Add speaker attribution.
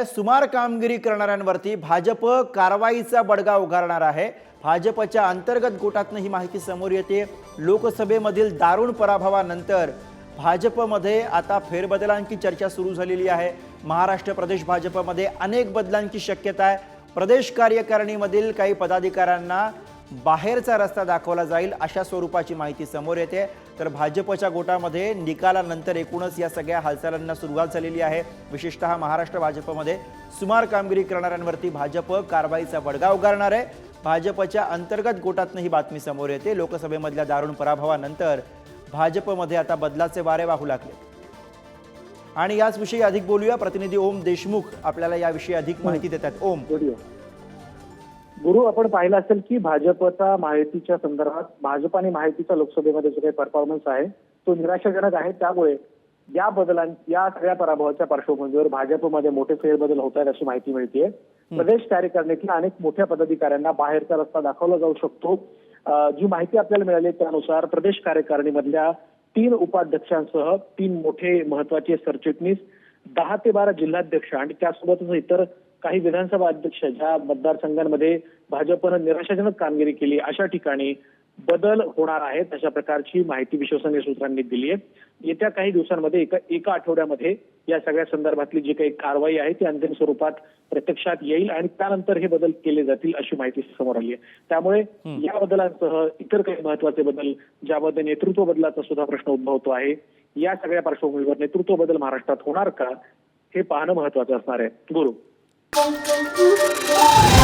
Speaker 1: सुमार कामगिरी करणाऱ्यांवरती भाजप कारवाईचा बडगा उगारणार आहे. भाजपच्या अंतर्गत गोटातनं ही माहिती समोर येते. लोकसभेमधील दारुण पराभवानंतर भाजपमध्ये आता फेरबदलांची चर्चा सुरू झालेली आहे. महाराष्ट्र प्रदेश भाजपमध्ये अनेक बदलांची शक्यता आहे. प्रदेश कार्यकारिणीमधील काही पदाधिकाऱ्यांना बाहेरचा रस्ता दाखवला जाईल अशा स्वरूपाची माहिती समोर येते. तर भाजपच्या गोटामध्ये निकालानंतर एकूणच या सगळ्या हालचालींना सुरुवात झालेली आहे. विशेषतः महाराष्ट्र भाजपमध्ये सुमार कामगिरी करणाऱ्यांवरती भाजप कारवाईचा बडगा उगारणार आहे. भाजपच्या अंतर्गत गोटातनं ही बातमी समोर येते. लोकसभेमधल्या दारुण पराभवानंतर भाजपमध्ये आता बदलाचे वारे वाहू लागले. आणि याच विषयी अधिक बोलूया. प्रतिनिधी ओम देशमुख आपल्याला याविषयी अधिक माहिती देतात. ओम.
Speaker 2: गुरु आपण पाहिलं असेल की भाजपचा माहितीच्या संदर्भात भाजप आणि माहितीचा लोकसभेमध्ये जो काही परफॉर्मन्स आहे तो निराशाजनक आहे. त्यामुळे या बदलां या सगळ्या पराभवाच्या पार्श्वभूमीवर भाजपमध्ये मोठे फेरबदल होत आहेत अशी माहिती मिळते प्रदेश कार्यकारिणीतल्या अनेक मोठ्या पदाधिकाऱ्यांना बाहेरचा रस्ता दाखवला जाऊ शकतो. जी माहिती आपल्याला मिळाली त्यानुसार प्रदेश कार्यकारिणीमधल्या तीन उपाध्यक्षांसह तीन मोठे महत्त्वाचे सरचिटणीस दहा ते बारा जिल्हाध्यक्ष आणि त्यासोबतच इतर काही विधानसभा अध्यक्ष ज्या मतदारसंघांमध्ये भाजपनं निराशाजनक कामगिरी केली अशा ठिकाणी बदल होणार आहेत अशा प्रकारची माहिती विश्वसनीय सूत्रांनी दिली आहे. येत्या काही दिवसांमध्ये एका एका आठवड्यामध्ये या सगळ्या संदर्भातली जी काही कारवाई आहे ती अंतिम स्वरूपात प्रत्यक्षात येईल आणि त्यानंतर हे बदल केले जातील अशी माहिती समोर आली आहे. त्यामुळे या बदलांसह इतर काही महत्त्वाचे बदल ज्यामध्ये नेतृत्व बदलाचा सुद्धा प्रश्न उद्भवतो आहे या सगळ्या पार्श्वभूमीवर नेतृत्व बदल महाराष्ट्रात होणार का हे पाहणं महत्वाचं असणार आहे. गुरु. Thank.